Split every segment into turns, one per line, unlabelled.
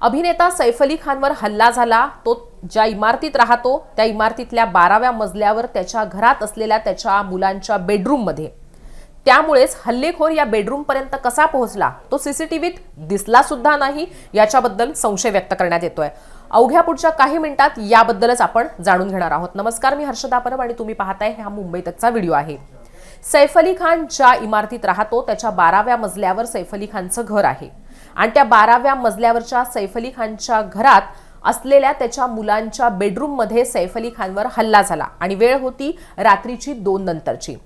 अभिनेता सैफ अली खानवर हल्ला झाला. तो ज्या इमारतीत राहतो त्या इमारतीतल्या बाराव्या मजल्यावर त्याच्या घरात असलेल्या त्याच्या मुलांच्या बेडरूममध्ये. त्यामुळेच हल्लेखोर या बेडरूमपर्यंत कसा पोहोचला तो सीसीटीव्हीत दिसला सुद्धा नाही याच्याबद्दल संशय व्यक्त करण्यात येतोय. अवघ्या पुढच्या काही मिनिटात याबद्दलच आपण जाणून घेणार आहोत. नमस्कार मी हर्षदा परब आणि तुम्ही पाहताय हा मुंबईतचा व्हिडिओ आहे. सैफ अली खान ज्या इमारतीत राहतो त्याच्या बाराव्या मजल्यावर सैफ अली खानचं घर आहे. आणि त्या बाराव्या मजल्यावरच्या सैफ अली खानच्या घरात असलेल्या त्याच्या मुलांच्या बेडरूममध्ये सैफ अली खानवर हल्ला झाला आणि वेळ होती रात्रीची दोन नंतरची.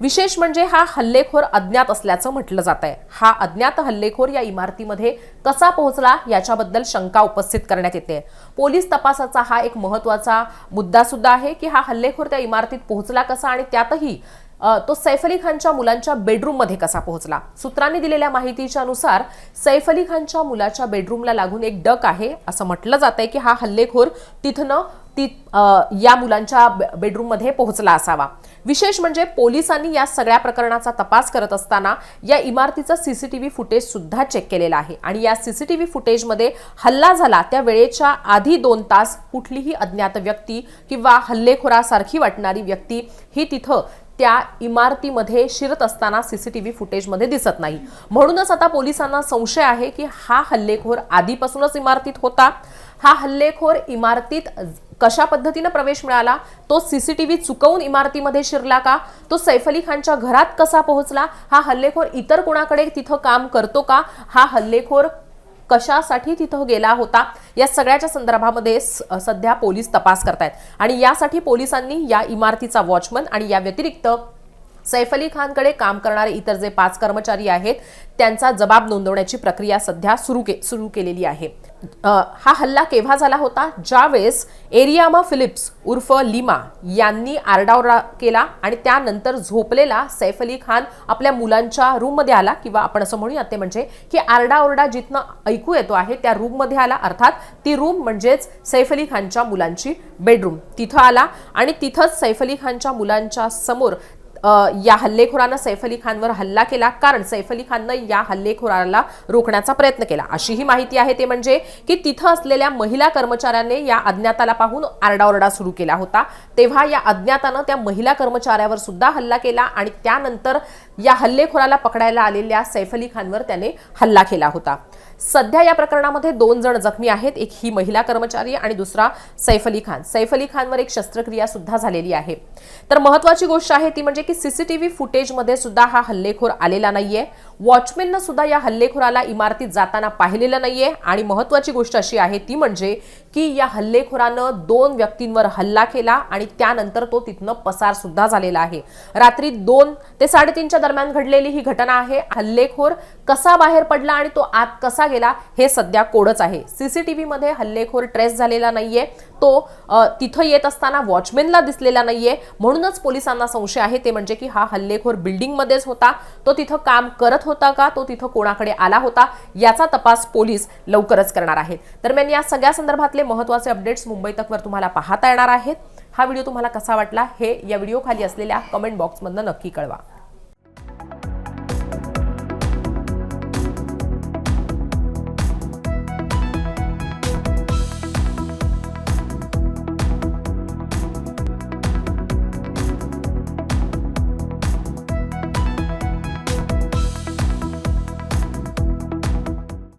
विशेष म्हणजे हा हल्लेखोर अज्ञात असल्याचं म्हटलं जात आहे. हा अज्ञात हल्लेखोर या इमारतीमध्ये कसा पोहोचला याच्याबद्दल शंका उपस्थित करण्यात येते. पोलीस तपासाचा हा एक महत्त्वाचा मुद्दा सुद्धा आहे की हा हल्लेखोर त्या इमारतीत पोहोचला कसा आणि त्यातही तो सैफ अली खानच्या मुलांच्या बेडरूममध्ये कसा पोहोचला? सूत्रांनी दिलेल्या माहितीच्या नुसार सैफ अली खानच्या मुलाच्या बेडरूमला लागून एक डक आहे असं म्हटलं जात आहे की हा हल्लेखोर तिथनं ती या मुलांच्या बेडरूममध्ये पोहोचला असावा. विशेष म्हणजे पोलिसांनी या सगळ्या प्रकरणाचा तपास करत असताना या इमारतीचं सीसीटीव्ही फुटेज सुद्धा चेक केलेला आहे. आणि या सीसीटीव्ही फुटेजमध्ये हल्ला झाला त्या वेळेच्या आधी दोन तास कुठलीही अज्ञात व्यक्ती किंवा हल्लेखोरासारखी वाटणारी व्यक्ती ही तिथं त्या इमारतीमध्ये शिरत असताना सीसीटीव्ही फुटेजमध्ये दिसत नाही. म्हणूनच आता पोलिसांना संशय आहे की हा हल्लेखोर आधीपासूनच इमारतीत होता. हा हल्लेखोर इमारतीत कशा पद्धतीनं प्रवेश मिळाला? तो सीसीटीव्ही चुकवून इमारतीमध्ये शिरला का? तो सैफ अली खानच्या घरात कसा पोहोचला? हा हल्लेखोर इतर कोणाकडे तिथं काम करतो का? हा हल्लेखोर कशासाठी तिथं गेला होता या सगळ्याच्या संदर्भामध्ये स- सध्या पोलीस तपास करतायत. आणि यासाठी पोलिसांनी या इमारतीचा वॉचमन आणि या व्यतिरिक्त सैफ अली खानकडे काम करणारे इतर जे पाच कर्मचारी आहेत त्यांचा जबाब नोंदवण्याची प्रक्रिया सध्या सुरू के सुरू केलेली आहे. हा हल्ला केव्हा झाला होता? ज्यावेळेस एरियामा फिलिप्स उर्फ लिमा यांनी आरडाओरडा केला आणि त्यानंतर झोपलेला सैफ अली खान आपल्या मुलांच्या रूममध्ये आला किंवा आपण असं म्हणूयात ते म्हणजे की आरडाओरडा जिथनं ऐकू येतो आहे त्या रूममध्ये आला. अर्थात ती रूम म्हणजेच सैफ अली खानच्या मुलांची बेडरूम. तिथं आला आणि तिथंच सैफ अली खानच्या मुलांच्या समोर या हल्लेखोरानं सैफ अली खानवर हल्ला केला. कारण सैफ अली खाननं या हल्लेखोराला रोखण्याचा प्रयत्न केला. अशीही माहिती आहे ते म्हणजे की तिथं असलेल्या महिला कर्मचाऱ्याने या अज्ञाताला पाहून आरडाओरडा सुरू केला होता. तेव्हा या अज्ञातानं त्या महिला कर्मचाऱ्यावर सुद्धा हल्ला केला आणि त्यानंतर या हल्लेखोराला पकडायला आलेल्या सैफ अली खानवर त्याने हल्ला केला होता. सध्या या प्रकरणामध्ये दोन जण जखमी आहेत. एक ही महिला कर्मचारी आणि दुसरा सैफ अली खान. सैफ अली खानवर एक शस्त्रक्रिया सुद्धा झालेली आहे. तर महत्वाची गोष्ट आहे ती म्हणजे की सीसीटीव्ही फुटेजमध्ये सुद्धा हा हल्लेखोर आलेला नाहीये. वॉचमेननं सुद्धा या हल्लेखोराला इमारतीत जाताना पाहिलेलं नाहीये. आणि महत्वाची गोष्ट अशी आहे ती म्हणजे की या हल्लेखोरानं दोन व्यक्तींवर हल्ला केला आणि त्यानंतर तो तिथनं पसार सुद्धा झालेला आहे. रात्री दोन ते साडेतीनच्या दरम्यान घडलेली ही घटना आहे. हल्लेखोर कसा बाहेर पडला आणि तो आत कसा गेला हे सध्या कोडच आहे. सीसीटीव्ही मध्ये हल्लेखोर ट्रेस झालेला नाहीये. तो तिथं येत असताना वॉचमॅनला दिसलेला नाहीये. म्हणूनच पोलिसांना संशय आहे. ते म्हणजे की हा हल्लेखोर बिल्डिंगमध्येच होता. तो तिथं काम करत होता का? तो तिथं कोणाकडे आला होता? याचा तपास पोलीस लवकरच करणार आहेत. दरम्यान या सगळ्या संदर्भातले महत्त्वाचे अपडेट्स मुंबई तकवर तुम्हाला पाहता येणार आहेत. हा व्हिडिओ तुम्हाला कसा वाटला हे या व्हिडिओ खाली असलेल्या कमेंट बॉक्समधनं नक्की कळवा.